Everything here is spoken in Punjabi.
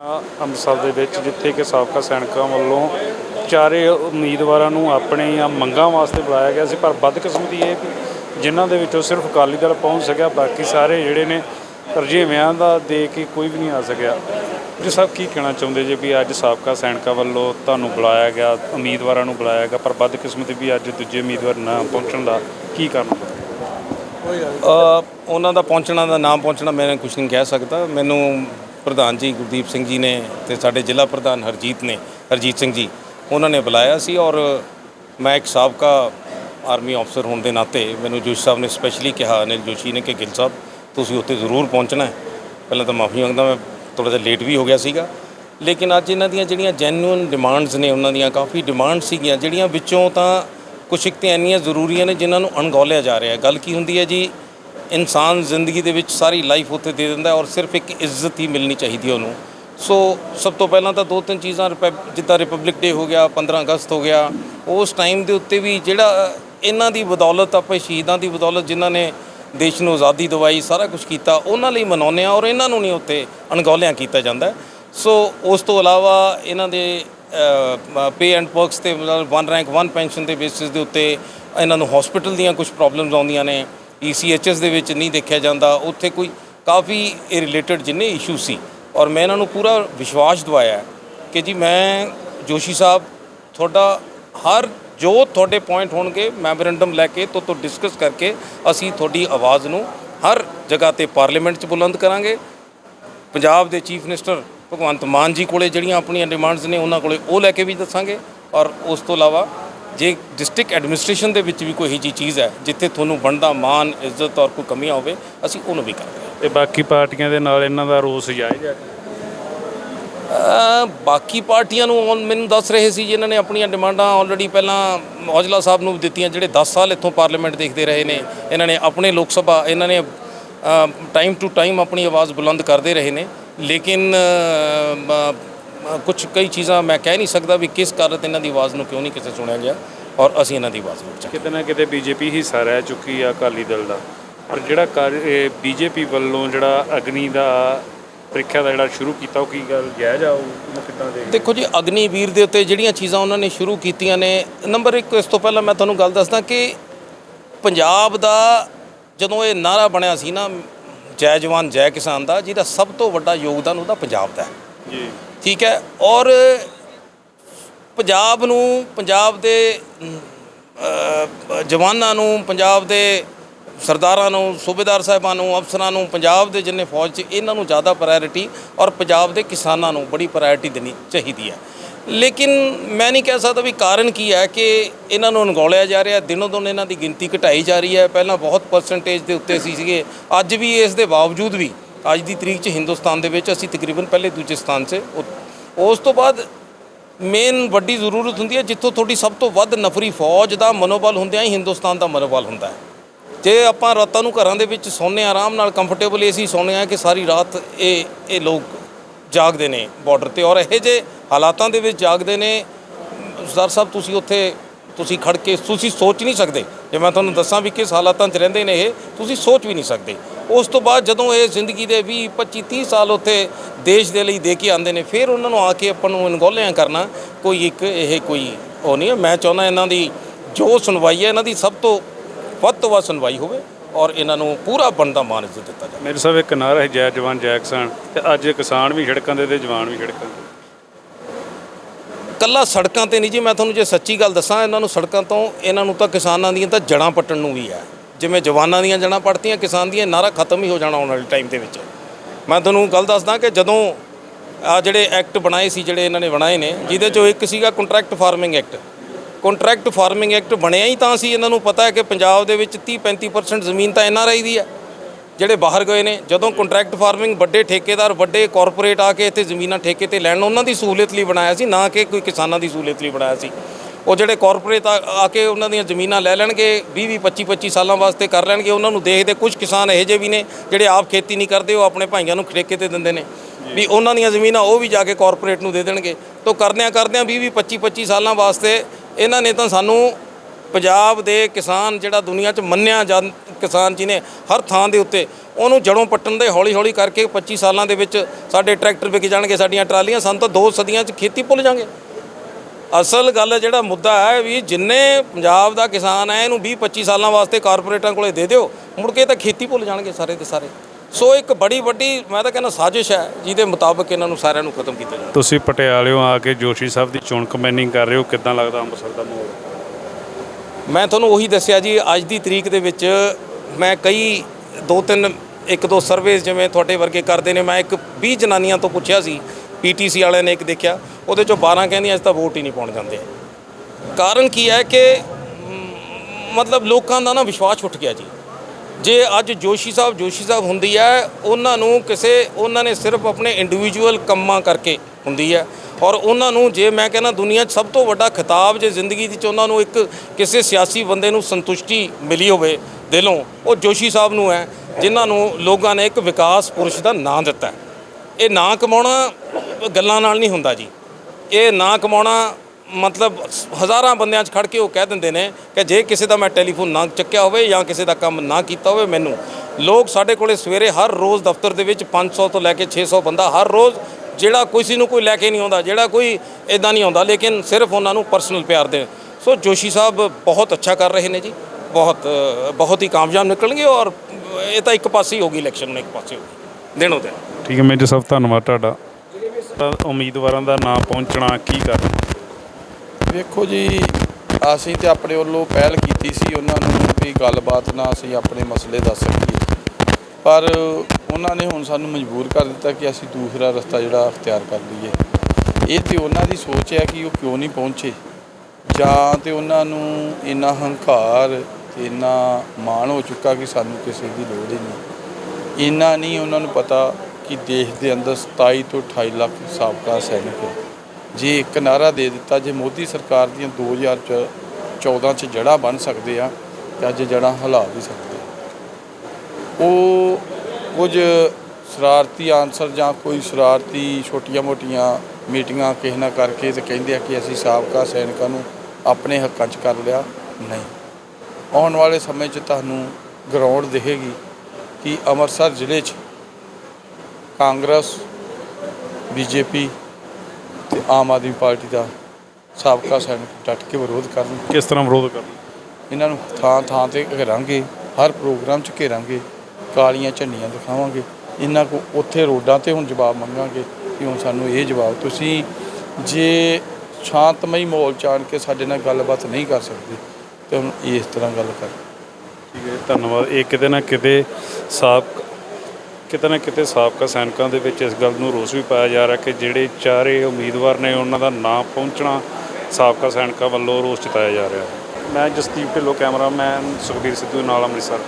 ਅੰਮ੍ਰਿਤਸਰ ਦੇ ਵਿੱਚ ਜਿੱਥੇ ਕਿ ਸਾਬਕਾ ਸੈਨਿਕਾਂ ਵੱਲੋਂ ਚਾਰੇ ਉਮੀਦਵਾਰਾਂ ਨੂੰ ਆਪਣੀਆਂ ਮੰਗਾਂ ਵਾਸਤੇ ਬੁਲਾਇਆ ਗਿਆ ਸੀ, ਪਰ ਬਦਕਿਸਮਤੀ ਇਹ ਵੀ ਜਿਨ੍ਹਾਂ ਦੇ ਵਿੱਚੋਂ ਸਿਰਫ ਅਕਾਲੀ ਦਲ ਪਹੁੰਚ ਸਕਿਆ, ਬਾਕੀ ਸਾਰੇ ਜਿਹੜੇ ਨੇ ਰਜੇਵਿਆਂ ਦਾ ਦੇ ਕੇ ਕੋਈ ਵੀ ਨਹੀਂ ਆ ਸਕਿਆ। ਜੀ ਸਾਹਿਬ ਕੀ ਕਹਿਣਾ ਚਾਹੁੰਦੇ ਜੇ ਵੀ ਅੱਜ ਸਾਬਕਾ ਸੈਨਿਕਾਂ ਵੱਲੋਂ ਤੁਹਾਨੂੰ ਬੁਲਾਇਆ ਗਿਆ, ਉਮੀਦਵਾਰਾਂ ਨੂੰ ਬੁਲਾਇਆ ਗਿਆ, ਪਰ ਬਦਕਿਸਮਤੀ ਵੀ ਅੱਜ ਦੂਜੇ ਉਮੀਦਵਾਰ ਨਾ ਪਹੁੰਚਣ ਦਾ ਕੀ ਕਾਰਨ ਉਹਨਾਂ ਦਾ ਪਹੁੰਚਣਾ ਦਾ ਨਾਮ ਪਹੁੰਚਣਾ ਮੈਂ ਕੁਝ ਨਹੀਂ ਕਹਿ ਸਕਦਾ। ਮੈਨੂੰ ਪ੍ਰਧਾਨ ਜੀ ਗੁਰਦੀਪ ਸਿੰਘ ਜੀ ਨੇ ਤੇ ਸਾਡੇ ਜ਼ਿਲ੍ਹਾ ਪ੍ਰਧਾਨ ਹਰਜੀਤ ਨੇ, ਹਰਜੀਤ ਸਿੰਘ ਜੀ, ਉਹਨਾਂ ਨੇ ਬੁਲਾਇਆ ਸੀ ਔਰ ਮੈਂ ਇੱਕ ਸਾਬਕਾ ਆਰਮੀ ਅਫਸਰ ਹੋਣ ਦੇ ਨਾਤੇ ਮੈਨੂੰ ਜੋਸ਼ੀ ਸਾਹਿਬ ਨੇ ਸਪੈਸ਼ਲੀ ਕਿਹਾ, ਅਨਿਲ ਜੋਸ਼ੀ ਨੇ ਕਿ ਗਿੱਲ ਸਾਹਿਬ, ਤੁਸੀਂ ਉੱਥੇ ਜ਼ਰੂਰ ਪਹੁੰਚਣਾ ਹੈ। ਪਹਿਲਾਂ ਤਾਂ ਮਾਫੀ ਮੰਗਦਾ ਮੈਂ ਥੋੜਾ ਜਿਹਾ ਲੇਟ ਵੀ ਹੋ ਗਿਆ ਸੀਗਾ। ਲੇਕਿਨ ਅੱਜ ਇਹਨਾਂ ਦੀਆਂ ਜਿਹੜੀਆਂ ਜੈਨੂਇਨ ਡਿਮਾਂਡਸ ਨੇ, ਉਹਨਾਂ ਦੀਆਂ ਕਾਫੀ ਡਿਮਾਂਡ ਸੀਗੀਆਂ, ਜਿਹੜੀਆਂ ਵਿੱਚੋਂ ਤਾਂ ਕੁਛ ਇੱਕ ਤੇ ਇੰਨੀਆਂ ਜ਼ਰੂਰੀਆਂ ਨੇ ਜਿਨ੍ਹਾਂ ਨੂੰ ਅਣਗੌਲਿਆ ਜਾ ਰਿਹਾ ਹੈ। ਗੱਲ ਕੀ ਹੁੰਦੀ ਹੈ ਜੀ ਇਨਸਾਨ ਜ਼ਿੰਦਗੀ ਦੇ ਵਿੱਚ ਸਾਰੀ ਲਾਈਫ ਉੱਥੇ ਦੇ ਦਿੰਦਾ ਔਰ ਸਿਰਫ ਇੱਕ ਇੱਜ਼ਤ ਹੀ ਮਿਲਣੀ ਚਾਹੀਦੀ ਹੈ ਉਹਨੂੰ। ਸੋ ਸਭ ਤੋਂ ਪਹਿਲਾਂ ਤਾਂ ਦੋ ਤਿੰਨ ਚੀਜ਼ਾਂ ਰਿਪੈ- ਜਿੱਦਾਂ ਰਿਪਬਲਿਕ ਡੇ ਹੋ ਗਿਆ 15 ਅਗਸਤ ਹੋ ਗਿਆ, ਉਸ ਟਾਈਮ ਦੇ ਉੱਤੇ ਵੀ ਜਿਹੜਾ ਇਹਨਾਂ ਦੀ ਬਦੌਲਤ, ਆਪਾਂ ਸ਼ਹੀਦਾਂ ਦੀ ਬਦੌਲਤ ਜਿਨ੍ਹਾਂ ਨੇ ਦੇਸ਼ ਨੂੰ ਆਜ਼ਾਦੀ ਦਵਾਈ, ਸਾਰਾ ਕੁਝ ਕੀਤਾ, ਉਹਨਾਂ ਲਈ ਮਨਾਉਂਦੇ ਹਾਂ ਔਰ ਇਹਨਾਂ ਨੂੰ ਨਹੀਂ ਉੱਤੇ ਅਣਗੌਲਿਆਂ ਕੀਤਾ ਜਾਂਦਾ ਸੋ ਉਸ ਤੋਂ ਇਲਾਵਾ ਇਹਨਾਂ ਦੇ ਪੇ ਐਂਡ ਵਰਕਸ ਤੇ ਮਤਲਬ ਵਨ ਰੈਂਕ ਵਨ ਪੈਨਸ਼ਨ ਦੇ ਬੇਸਿਸ ਦੇ ਉੱਤੇ ਇਹਨਾਂ ਨੂੰ ਹਸਪੀਟਲ ਦੀਆਂ ਕੁਝ ਪ੍ਰੋਬਲਮਸ ਆਉਂਦੀਆਂ ਨੇ। ਈਸੀਐਚਐਸ ਦੇ ਵਿੱਚ ਨਹੀਂ ਦੇਖਿਆ ਜਾਂਦਾ, ਉੱਥੇ ਕੋਈ ਕਾਫੀ ਇਹ ਰਿਲੇਟਡ ਜਿੰਨੇ ਇਸ਼ੂ ਸੀ ਔਰ ਮੈਂ ਇਹਨਾਂ ਨੂੰ ਪੂਰਾ ਵਿਸ਼ਵਾਸ ਦਵਾਇਆ ਕਿ ਜੀ ਮੈਂ ਜੋਸ਼ੀ ਸਾਹਿਬ, ਤੁਹਾਡਾ ਹਰ ਜੋ ਤੁਹਾਡੇ ਪੁਆਇੰਟ ਹੋਣਗੇ ਮੈਮੋਰੈਂਡਮ ਲੈ ਕੇ ਤੋਂ ਤੋਂ ਡਿਸਕਸ ਕਰਕੇ ਅਸੀਂ ਤੁਹਾਡੀ ਆਵਾਜ਼ ਨੂੰ ਹਰ ਜਗ੍ਹਾ ਤੇ ਪਾਰਲੀਮੈਂਟ 'ਚ ਬੁਲੰਦ ਕਰਾਂਗੇ। ਪੰਜਾਬ ਦੇ ਚੀਫ ਮਿਨਿਸਟਰ ਭਗਵੰਤ ਮਾਨ ਜੀ ਕੋਲੇ ਜਿਹੜੀਆਂ ਆਪਣੀਆਂ ਡਿਮਾਂਡਸ ਨੇ, ਉਹਨਾਂ ਕੋਲੇ ਉਹ ਲੈ ਕੇ ਵੀ ਦੱਸਾਂਗੇ ਔਰ ਉਸ ਤੋਂ ਇਲਾਵਾ ਜੇ ਡਿਸਟ੍ਰਿਕਟ ਐਡਮਿਨਿਸਟ੍ਰੇਸ਼ਨ ਦੇ ਵਿੱਚ ਵੀ ਕੋਈ ਇਹੋ ਜਿਹੀ ਚੀਜ਼ ਹੈ ਜਿੱਥੇ ਤੁਹਾਨੂੰ ਬਣਦਾ ਮਾਨ ਇੱਜ਼ਤ ਔਰ ਕੋਈ ਕਮੀਆਂ ਹੋਵੇ ਅਸੀਂ ਉਹਨੂੰ ਵੀ ਕਰਾਂਗੇ ਤੇ ਬਾਕੀ ਪਾਰਟੀਆਂ ਦੇ ਨਾਲ ਇਹਨਾਂ ਦਾ ਰੋਸ ਜਾਇਜ਼ ਹੈ? ਬਾਕੀ ਪਾਰਟੀਆਂ ਨੂੰ ਮੈਨੂੰ ਦੱਸ ਰਹੇ ਸੀ ਜਿਨ੍ਹਾਂ ਨੇ ਆਪਣੀਆਂ ਡਿਮਾਂਡਾਂ ਆਲਰੇਡੀ ਪਹਿਲਾਂ ਔਜਲਾ ਸਾਹਿਬ ਨੂੰ ਦਿੱਤੀਆਂ ਜਿਹੜੇ 10 ਸਾਲ ਇੱਥੋਂ ਪਾਰਲੀਮੈਂਟ ਦੇਖਦੇ ਰਹੇ ਨੇ ਇਹਨਾਂ ਨੇ ਆਪਣੇ ਲੋਕ ਸਭਾ ਇਹਨਾਂ ਨੇ ਟਾਈਮ ਟੂ ਟਾਈਮ ਆਪਣੀ ਆਵਾਜ਼ ਬੁਲੰਦ ਕਰਦੇ ਰਹੇ ਨੇ ਲੇਕਿਨ ਕੁਝ ਕਈ ਚੀਜ਼ਾਂ ਮੈਂ ਕਹਿ ਨਹੀਂ ਸਕਦਾ ਵੀ ਕਿਸ ਕਾਰਨ ਇਹਨਾਂ ਦੀ ਆਵਾਜ਼ ਨੂੰ ਕਿਉਂ ਨਹੀਂ ਕਿਸੇ ਸੁਣਿਆ ਗਿਆ ਔਰ ਅਸੀਂ ਇਹਨਾਂ ਦੀ ਆਵਾਜ਼ ਨੂੰ ਚੱਕਿਆ ਕਿਤੇ ਨਾ ਕਿਤੇ ਬੀਜੇਪੀ ਹਿੱਸਾ ਰਹਿ ਚੁੱਕੀ ਆ ਅਕਾਲੀ ਦਲ ਦਾ। ਪਰ ਜਿਹੜਾ ਬੀਜੇਪੀ ਵੱਲੋਂ ਜਿਹੜਾ ਅਗਨੀ ਦਾ ਪ੍ਰੀਖਿਆ ਦਾ ਜਿਹੜਾ ਸ਼ੁਰੂ ਕੀਤਾ ਉਹ ਕੀ ਗੱਲ ਜਾਇਜ਼ ਆ? ਉਹ ਕਿੱਦਾਂ ਦੇ ਦੇਖੋ ਜੀ ਅਗਨੀਵੀਰ ਦੇ ਉੱਤੇ ਜਿਹੜੀਆਂ ਚੀਜ਼ਾਂ ਉਹਨਾਂ ਨੇ ਸ਼ੁਰੂ ਕੀਤੀਆਂ ਨੇ ਨੰਬਰ 1 ਇਸ ਤੋਂ ਪਹਿਲਾਂ ਮੈਂ ਤੁਹਾਨੂੰ ਗੱਲ ਦੱਸਦਾ ਕਿ ਪੰਜਾਬ ਦਾ ਜਦੋਂ ਇਹ ਨਾਰਾ ਬਣਿਆ ਸੀ ਨਾ ਜੈ ਜਵਾਨ ਜੈ ਕਿਸਾਨ ਦਾ ਜਿਹਦਾ ਸਭ ਤੋਂ ਵੱਡਾ ਯੋਗਦਾਨ ਉਹਦਾ ਪੰਜਾਬ ਦਾ ਹੈ। ਜੀ। ਠੀਕ ਹੈ, ਔਰ ਪੰਜਾਬ ਨੂੰ, ਪੰਜਾਬ ਦੇ ਜਵਾਨਾਂ ਨੂੰ, ਪੰਜਾਬ ਦੇ ਸਰਦਾਰਾਂ ਨੂੰ, ਸੂਬੇਦਾਰ ਸਾਹਿਬਾਂ ਨੂੰ, ਅਫਸਰਾਂ ਨੂੰ, ਪੰਜਾਬ ਦੇ ਜਿੰਨੇ ਫੌਜ 'ਚ, ਇਹਨਾਂ ਨੂੰ ਜ਼ਿਆਦਾ ਪ੍ਰਾਇੋਰਟੀ ਔਰ ਪੰਜਾਬ ਦੇ ਕਿਸਾਨਾਂ ਨੂੰ ਬੜੀ ਪ੍ਰਾਇੋਰਟੀ ਦੇਣੀ ਚਾਹੀਦੀ ਹੈ। ਲੇਕਿਨ ਮੈਂ ਨਹੀਂ ਕਹਿ ਸਕਦਾ ਵੀ ਕਾਰਨ ਕੀ ਹੈ ਕਿ ਇਹਨਾਂ ਨੂੰ ਅਣਗੌਲਿਆ ਜਾ ਰਿਹਾ, ਦਿਨੋਂ ਦਿਨ ਇਹਨਾਂ ਦੀ ਗਿਣਤੀ ਘਟਾਈ ਜਾ ਰਹੀ ਹੈ। ਪਹਿਲਾਂ ਬਹੁਤ ਪਰਸੈਂਟੇਜ ਦੇ ਉੱਤੇ ਸੀ ਸੀਗੇ, ਅੱਜ ਵੀ ਇਸ ਦੇ ਬਾਵਜੂਦ ਵੀ ਅੱਜ ਦੀ ਤਰੀਕ 'ਚ ਹਿੰਦੁਸਤਾਨ ਦੇ ਵਿੱਚ ਅਸੀਂ ਤਕਰੀਬਨ ਪਹਿਲੇ ਦੂਜੇ ਸਥਾਨ 'ਤੇ ਉਸ ਤੋਂ ਬਾਅਦ ਮੇਨ ਵੱਡੀ ਜ਼ਰੂਰਤ ਹੁੰਦੀ ਹੈ ਜਿੱਥੋਂ ਤੁਹਾਡੀ ਸਭ ਤੋਂ ਵੱਧ ਨਫਰੀ ਫੌਜ ਦਾ ਮਨੋਬਲ ਹੁੰਦਿਆਂ ਹੀ ਹਿੰਦੁਸਤਾਨ ਦਾ ਮਨੋਬਲ ਹੁੰਦਾ ਹੈ। ਜੇ ਆਪਾਂ ਰਾਤਾਂ ਨੂੰ ਘਰਾਂ ਦੇ ਵਿੱਚ ਸੌਂਦੇ ਹਾਂ, ਆਰਾਮ ਨਾਲ ਕੰਫਰਟੇਬਲ ਏਸੀ ਸੌਂਦੇ ਹਾਂ ਕਿ ਸਾਰੀ ਰਾਤ ਇਹ ਇਹ ਲੋਕ ਜਾਗਦੇ ਨੇ ਬਾਰਡਰ ਤੇ ਔਰ ਇਹੋ ਜੇ ਹਾਲਾਤਾਂ ਦੇ ਵਿੱਚ ਜਾਗਦੇ ਨੇ। ਸਰ ਸਾਹਿਬ, ਤੁਸੀਂ ਉੱਥੇ ਤੁਸੀਂ ਖੜ ਕੇ ਤੁਸੀਂ ਸੋਚ ਨਹੀਂ ਸਕਦੇ। ਜੇ ਮੈਂ ਤੁਹਾਨੂੰ ਦੱਸਾਂ ਵੀ ਕਿਸ ਹਾਲਾਤਾਂ 'ਚ ਰਹਿੰਦੇ ਨੇ ਇਹ, ਤੁਸੀਂ ਸੋਚ ਵੀ ਨਹੀਂ ਸਕਦੇ। ਉਸ ਤੋਂ ਬਾਅਦ ਜਦੋਂ ਇਹ ਜ਼ਿੰਦਗੀ ਦੇ 20 25 30 ਸਾਲ ਉੱਥੇ ਦੇਸ਼ ਦੇ ਲਈ ਦੇ ਕੇ ਆਉਂਦੇ ਨੇ, ਫਿਰ ਉਹਨਾਂ ਨੂੰ ਆ ਕੇ ਆਪਾਂ ਨੂੰ ਅਣਗੌਲਿਆਂ ਕਰਨਾ, ਕੋਈ ਇੱਕ ਇਹ ਕੋਈ ਉਹ ਨਹੀਂ ਹੈ। ਮੈਂ ਚਾਹੁੰਦਾ ਇਹਨਾਂ ਦੀ ਜੋ ਸੁਣਵਾਈ ਹੈ, ਇਹਨਾਂ ਦੀ ਸਭ ਤੋਂ ਵੱਧ ਤੋਂ ਵੱਧ ਸੁਣਵਾਈ ਹੋਵੇ ਔਰ ਇਹਨਾਂ ਨੂੰ ਪੂਰਾ ਬਣਦਾ ਮਾਨ ਇੱਜ਼ਤ ਦਿੱਤਾ ਜਾਵੇ। ਮੇਰੇ ਸਾਹਿਬ ਇੱਕ ਨਾਰਾ ਹੈ, ਜੈ ਜਵਾਨ, ਜੈ ਕਿਸਾਨ। ਤੇ ਅੱਜ ਕਿਸਾਨ ਵੀ ਸੜਕਾਂ ਦੇ, ਤੇ ਜਵਾਨ ਵੀ ਸੜਕਾਂ ਦੇ। ਕੱਲਾ ਸੜਕਾਂ ਤੇ ਨਹੀਂ ਜੀ, ਮੈਂ ਤੁਹਾਨੂੰ ਜੇ ਸੱਚੀ ਗੱਲ ਦੱਸਾਂ, ਇਹਨਾਂ ਨੂੰ ਸੜਕਾਂ ਤੋਂ, ਇਹਨਾਂ ਨੂੰ ਤਾਂ ਕਿਸਾਨਾਂ ਦੀਆਂ ਤਾਂ ਜੜਾਂ ਪੱਟਣ ਨੂੰ ਵੀ ਹੈ। ਜਿਵੇਂ ਜਵਾਨਾਂ ਦੀਆਂ ਜੜਾਂ ਪੱਟਤੀਆਂ, ਕਿਸਾਨ ਦੀਆਂ ਨਾਰਾ ਖਤਮ ਹੀ ਹੋ ਜਾਣਾ ਆਉਣ ਵਾਲੇ ਟਾਈਮ ਦੇ ਵਿੱਚ। ਮੈਂ ਤੁਹਾਨੂੰ ਗੱਲ ਦੱਸਦਾ ਕਿ ਜਦੋਂ ਆ ਜਿਹੜੇ ਐਕਟ ਬਣਾਏ ਸੀ, ਜਿਹੜੇ ਇਹਨਾਂ ਨੇ ਬਣਾਏ ਨੇ, ਜਿਹਦੇ ਚੋਂ ਇੱਕ ਸੀਗਾ contract farming act contract farming act ਬਣਿਆ ਹੀ ਤਾਂ ਸੀ, ਇਹਨਾਂ ਨੂੰ ਪਤਾ ਹੈ ਕਿ ਪੰਜਾਬ ਦੇ ਵਿੱਚ 30 35% ਜ਼ਮੀਨ ਤਾਂ ਐਨਆਰਆਈ ਦੀ ਹੈ। ਜਿਹੜੇ ਬਾਹਰ ਗਏ ਨੇ ਜਦੋਂ ਕੰਟਰੈਕਟ ਫਾਰਮਿੰਗ ਵੱਡੇ ਠੇਕੇਦਾਰ ਵੱਡੇ ਕਾਰਪੋਰੇਟ ਆ ਕੇ ਇੱਥੇ ਜ਼ਮੀਨਾਂ ਠੇਕੇ ਤੇ ਲੈਣ ਉਹਨਾਂ ਦੀ ਸਹੂਲਤ ਲਈ ਬਣਾਇਆ ਸੀ ਨਾ ਕਿ ਕੋਈ ਕਿਸਾਨਾਂ ਦੀ ਸਹੂਲਤ ਲਈ ਬਣਾਇਆ ਸੀ। ਉਹ ਜਿਹੜੇ ਕਾਰਪੋਰੇਟ ਆ ਕੇ ਉਹਨਾਂ ਦੀਆਂ ਜ਼ਮੀਨਾਂ ਲੈ ਲੈਣਗੇ 20 20 25 25 ਸਾਲਾਂ ਵਾਸਤੇ ਕਰ ਲੈਣਗੇ ਉਹਨਾਂ ਨੂੰ ਦੇਖਦੇ ਕੁਝ ਕਿਸਾਨ ਇਹੋ ਜਿਹੇ ਵੀ ਨੇ ਜਿਹੜੇ ਆਪ ਖੇਤੀ ਨਹੀਂ ਕਰਦੇ ਉਹ ਆਪਣੇ ਭਾਈਆਂ ਨੂੰ ਠੇਕੇ ਤੇ ਦਿੰਦੇ ਨੇ। ਵੀ ਉਹਨਾਂ ਦੀਆਂ ਜ਼ਮੀਨਾਂ ਉਹ ਵੀ ਜਾ ਕੇ ਕਾਰਪੋਰੇਟ ਨੂੰ ਦੇ ਦੇਣਗੇ। ਤੋਂ ਕਰਦਿਆਂ ਕਰਦਿਆਂ 20 20 25 25 ਸਾਲਾਂ ਵਾਸਤੇ ਇਹਨਾਂ ਨੇ ਤਾਂ ਸਾਨੂੰ ਪੰਜਾਬ ਦੇ ਕਿਸਾਨ ਜਿਹੜਾ ਦੁਨੀਆ 'ਚ ਮੰਨਿਆ ਜਾਂ ਕਿਸਾਨ ਜਿਹਨੇ ਹਰ ਥਾਂ ਦੇ ਉੱਤੇ, ਉਹਨੂੰ ਜੜੋਂ ਪੱਟਣ ਦੇ ਹੌਲੀ ਹੌਲੀ ਕਰਕੇ 25 ਸਾਲਾਂ ਦੇ ਵਿੱਚ ਸਾਡੇ ਟਰੈਕਟਰ ਵਿਕ ਜਾਣਗੇ, ਸਾਡੀਆਂ ਟਰਾਲੀਆਂ, ਸਾਨੂੰ ਤਾਂ ਦੋ ਸਦੀਆਂ 'ਚ ਖੇਤੀ ਭੁੱਲ ਜਾਾਂਗੇ। ਅਸਲ ਗੱਲ ਜਿਹੜਾ ਮੁੱਦਾ ਹੈ ਵੀ ਜਿੰਨੇ ਪੰਜਾਬ ਦਾ ਕਿਸਾਨ ਹੈ, ਇਹਨੂੰ 20 25 ਸਾਲਾਂ ਵਾਸਤੇ ਕਾਰਪੋਰੇਟਾਂ ਕੋਲੇ ਦੇ ਦਿਓ, ਮੁੜ ਕੇ ਤਾਂ ਖੇਤੀ ਭੁੱਲ ਜਾਣਗੇ ਸਾਰੇ ਦੇ ਸਾਰੇ। ਸੋ ਇੱਕ ਬੜੀ ਵੱਡੀ, ਮੈਂ ਤਾਂ ਕਹਿੰਦਾ ਸਾਜ਼ਿਸ਼ ਹੈ, ਜਿਹਦੇ ਮੁਤਾਬਕ ਇਹਨਾਂ ਨੂੰ ਸਾਰਿਆਂ ਨੂੰ ਖਤਮ ਕੀਤਾ ਜਾਵੇ। ਤੁਸੀਂ ਪਟਿਆਲਿਓਂ ਆ ਕੇ ਜੋਸ਼ੀ ਸਾਹਿਬ ਦੀ ਚੋਣ ਕਮੈਨਿੰਗ ਕਰ ਰਹੇ ਹੋ, ਕਿੱਦਾਂ ਲੱਗਦਾ ਅੰਮ੍ਰਿਤਸਰ ਦਾ ਮਾਹੌਲ? ਮੈਂ ਤੁਹਾਨੂੰ ਉਹੀ ਦੱਸਿਆ ਜੀ, ਅੱਜ ਦੀ ਤਰੀਕ ਦੇ ਵਿੱਚ ਮੈਂ ਕਈ ਦੋ ਤਿੰਨ, ਇੱਕ ਦੋ ਸਰਵੇਸ ਜਿਵੇਂ ਤੁਹਾਡੇ ਵਰਗੇ ਕਰਦੇ ਨੇ, ਮੈਂ ਇੱਕ 20 ਜਨਾਨੀਆਂ ਤੋਂ ਪੁੱਛਿਆ ਸੀ ਪੀਟੀਸੀ ਵਾਲਿਆਂ ਨੇ ਇੱਕ ਦੇਖਿਆ, ਉਹਦੇ ਚੋਂ 12 ਕਹਿੰਦੀਆਂ ਅੱਜ ਤਾਂ ਵੋਟ ਹੀ ਨਹੀਂ ਪਾਉਣ ਜਾਂਦੇ। ਕਾਰਨ ਕੀ ਹੈ ਕਿ ਮਤਲਬ ਲੋਕਾਂ ਦਾ ਨਾ ਵਿਸ਼ਵਾਸ ਉੱਠ ਗਿਆ ਜੀ। ਜੇ ਅੱਜ ਜੋਸ਼ੀ ਸਾਹਿਬ ਜੋਸ਼ੀ ਸਾਹਿਬ ਹੁੰਦੀ ਹੈ, ਉਹਨਾਂ ਨੂੰ ਕਿਸੇ, ਉਹਨਾਂ ਨੇ ਸਿਰਫ ਆਪਣੇ ਇੰਡੀਵਿਜੂਅਲ ਕੰਮਾਂ ਕਰਕੇ ਹੁੰਦੀ ਹੈ ਔਰ ਉਹਨਾਂ ਨੂੰ ਜੇ ਮੈਂ ਕਹਿੰਦਾ ਦੁਨੀਆ 'ਚ ਸਭ ਤੋਂ ਵੱਡਾ ਖਿਤਾਬ ਜੇ ਜ਼ਿੰਦਗੀ ਦੇ 'ਚ ਉਹਨਾਂ ਨੂੰ ਇੱਕ ਕਿਸੇ ਸਿਆਸੀ ਬੰਦੇ ਨੂੰ ਸੰਤੁਸ਼ਟੀ ਮਿਲੀ ਹੋਵੇ ਦਿਲੋਂ, ਉਹ ਜੋਸ਼ੀ ਸਾਹਿਬ ਨੂੰ ਹੈ, ਜਿਨ੍ਹਾਂ ਨੂੰ ਲੋਕਾਂ ਨੇ ਇੱਕ ਵਿਕਾਸ ਪੁਰਸ਼ ਦਾ ਨਾਂ ਦਿੱਤਾ ਇਹ ਨਾਂ ਕਮਾਉਣਾ ਗੱਲਾਂ ਨਾਲ ਨਹੀਂ ਹੁੰਦਾ ਜੀ। ਇਹ ਨਾਂ ਕਮਾਉਣਾ ਮਤਲਬ ਹਜ਼ਾਰਾਂ ਬੰਦਿਆਂ 'ਚ ਖੜ ਕੇ ਉਹ ਕਹਿ ਦਿੰਦੇ ਨੇ ਕਿ ਜੇ ਕਿਸੇ ਦਾ ਮੈਂ ਟੈਲੀਫੋਨ ਨਾ ਚੱਕਿਆ ਹੋਵੇ ਜਾਂ ਕਿਸੇ ਦਾ ਕੰਮ ਨਾ ਕੀਤਾ ਹੋਵੇ ਮੈਨੂੰ, ਲੋਕ ਸਾਡੇ ਕੋਲੇ ਸਵੇਰੇ ਹਰ ਰੋਜ਼ ਦਫ਼ਤਰ ਦੇ ਵਿੱਚ 500 ਤੋਂ ਲੈ ਕੇ 600 ਬੰਦਾ ਹਰ ਰੋਜ਼ ਜਿਹੜਾ ਕਿਸੇ ਨੂੰ ਕੋਈ ਲੈ ਕੇ ਨਹੀਂ ਆਉਂਦਾ ਜਿਹੜਾ ਕੋਈ ਇਦਾਂ ਨਹੀਂ ਆਉਂਦਾ ਲੇਕਿਨ ਸਿਰਫ ਉਹਨਾਂ ਨੂੰ ਪਰਸਨਲ ਪਿਆਰ ਦੇ। ਸੋ ਜੋਸ਼ੀ ਸਾਹਿਬ ਬਹੁਤ ਅੱਛਾ ਕਰ ਰਹੇ ਨੇ ਜੀ। ਬਹੁਤ ਬਹੁਤ ਹੀ ਕਾਮਯਾਬ ਨਿਕਲਣਗੇ ਔਰ ਇਹ ਤਾਂ ਇੱਕ ਪਾਸੇ ਹੀ ਹੋਗੀ ਇਲੈਕਸ਼ਨ ਨੂੰ ਇੱਕ ਪਾਸੇ ਹੋਗੀ ਦਿਨੋਂ ਦਿਨ। ਠੀਕ ਹੈ ਮੇਜਰ ਸਾਹਿਬ ਧੰਨਵਾਦ ਤੁਹਾਡਾ। ਉਮੀਦਵਾਰਾਂ ਦਾ ਨਾਂ ਪਹੁੰਚਣਾ ਕੀ ਕਰਨਾ ਵੇਖੋ ਜੀ ਅਸੀਂ ਤੇ ਆਪਣੇ ਵੱਲੋਂ ਪਹਿਲ ਕੀਤੀ ਸੀ ਉਹਨਾਂ ਨੂੰ ਵੀ ਗੱਲਬਾਤ ਨਾਲ ਅਸੀਂ ਆਪਣੇ ਮਸਲੇ ਦੱਸ ਸਕੀਏ। ਪਰ ਉਹਨਾਂ ਨੇ ਹੁਣ ਸਾਨੂੰ ਮਜਬੂਰ ਕਰ ਦਿੱਤਾ ਕਿ ਅਸੀਂ ਦੂਸਰਾ ਰਸਤਾ ਜਿਹੜਾ ਅਖਤਿਆਰ ਕਰ ਲਈਏ। ਇਹ ਤੇ ਉਹਨਾਂ ਦੀ ਸੋਚ ਹੈ ਕਿ ਉਹ ਕਿਉਂ ਨਹੀਂ ਪਹੁੰਚੇ? ਜਾਂ ਤੇ ਉਹਨਾਂ ਨੂੰ ਇੰਨਾ ਹੰਕਾਰ ਤੇ ਇੰਨਾ ਮਾਣ ਹੋ ਚੁੱਕਾ ਕਿ ਸਾਨੂੰ ਕਿਸੇ ਦੀ ਲੋੜ ਹੀ ਨਹੀਂ। ਇੰਨਾ ਨਹੀਂ ਉਹਨਾਂ ਨੂੰ ਪਤਾ ਕਿ ਦੇਸ਼ ਦੇ ਅੰਦਰ 27 ਤੋਂ 28 ਲੱਖ ਸਾਬਕਾ ਸੈਨਿਕ ਹੈ। ਜੇ ਇੱਕ ਨਾਰਾ ਦੇ ਦਿੱਤਾ, ਜੇ ਮੋਦੀ ਸਰਕਾਰ ਦੀਆਂ 2014 ਚ ਜੜ੍ਹਾਂ ਬਣ ਸਕਦੇ ਆ, ਤੇ ਅੱਜ ਜੜ੍ਹਾਂ ਹਿਲਾ ਵੀ ਸਕਦੇ ਉਹ ਕੁਝ ਸ਼ਰਾਰਤੀ ਆਨਸਰ ਜਾਂ ਕੋਈ ਸ਼ਰਾਰਤੀ ਛੋਟੀਆਂ-ਮੋਟੀਆਂ ਮੀਟਿੰਗਾਂ ਕਿਸੇ ਨਾਲ ਕਰਕੇ ਤੇ ਕਹਿੰਦੇ ਆ ਕਿ ਅਸੀਂ ਸਾਬਕਾ ਸੈਨਿਕਾਂ ਨੂੰ ਆਪਣੇ ਹੱਕਾਂ 'ਚ ਕਰ ਲਿਆ ਨਹੀਂ। ਆਉਣ ਵਾਲੇ ਸਮੇਂ 'ਚ ਤੁਹਾਨੂੰ ਗਰਾਊਂਡ ਦਿਖੇਗੀ ਕਿ ਅੰਮ੍ਰਿਤਸਰ ਜ਼ਿਲ੍ਹੇ 'ਚ ਕਾਂਗਰਸ ਬੀਜੇਪੀ ਤੇ ਆਮ ਆਦਮੀ ਪਾਰਟੀ ਦਾ ਸਾਬਕਾ ਸੈਨਿਕ ਡਟ ਕੇ ਵਿਰੋਧ ਕਰਨ ਕਿਸ ਤਰ੍ਹਾਂ ਵਿਰੋਧ ਕਰਨਾ ਇਹਨਾਂ ਨੂੰ ਥਾਂ ਥਾਂ ਤੇ ਘੇਰਾਂਗੇ ਹਰ ਪ੍ਰੋਗਰਾਮ 'ਚ ਘੇਰਾਂਗੇ। ਕਾਲੀਆਂ ਝੰਡੀਆਂ ਦਿਖਾਵਾਂਗੇ। ਇਹਨਾਂ ਕੋ ਉੱਥੇ ਰੋਡਾਂ ਤੇ ਹੁਣ ਜਵਾਬ ਮੰਗਾਂਗੇ ਕਿ ਹੁਣ ਸਾਨੂੰ ਇਹ ਜਵਾਬ ਤੁਸੀਂ ਜੇ ਸ਼ਾਂਤਮਈ ਮਾਹੌਲ 'ਚ ਆਣ ਕੇ ਸਾਡੇ ਨਾਲ ਗੱਲਬਾਤ ਨਹੀਂ ਕਰ ਸਕਦੇ, ਤੇ ਹੁਣ ਇਸ ਤਰ੍ਹਾਂ ਗੱਲ ਕਰ। ਠੀਕ ਹੈ ਧੰਨਵਾਦ। ਇਹ ਕਿਤੇ ਨਾ ਕਿਤੇ ਸਾਬਕ ਕਿਤੇ ਨਾ ਕਿਤੇ ਸਾਬਕਾ ਸੈਨਿਕਾਂ ਦੇ ਵਿੱਚ ਇਸ ਗੱਲ ਨੂੰ ਰੋਸ ਵੀ ਪਾਇਆ ਜਾ ਰਿਹਾ ਕਿ ਜਿਹੜੇ ਚਾਰੇ ਉਮੀਦਵਾਰ ਨੇ ਉਹਨਾਂ ਦਾ ਨਾਂ ਪਹੁੰਚਣਾ ਸਾਬਕਾ ਸੈਨਿਕਾਂ ਵੱਲੋਂ ਰੋਸ ਜਤਾਇਆ ਜਾ ਰਿਹਾ ਹੈ। ਮੈਂ ਜਸਦੀਪ ਢਿੱਲੋਂ ਕੈਮਰਾਮੈਨ ਸੁਖਬੀਰ ਸਿੱਧੂ ਨਾਲ ਅੰਮ੍ਰਿਤਸਰ।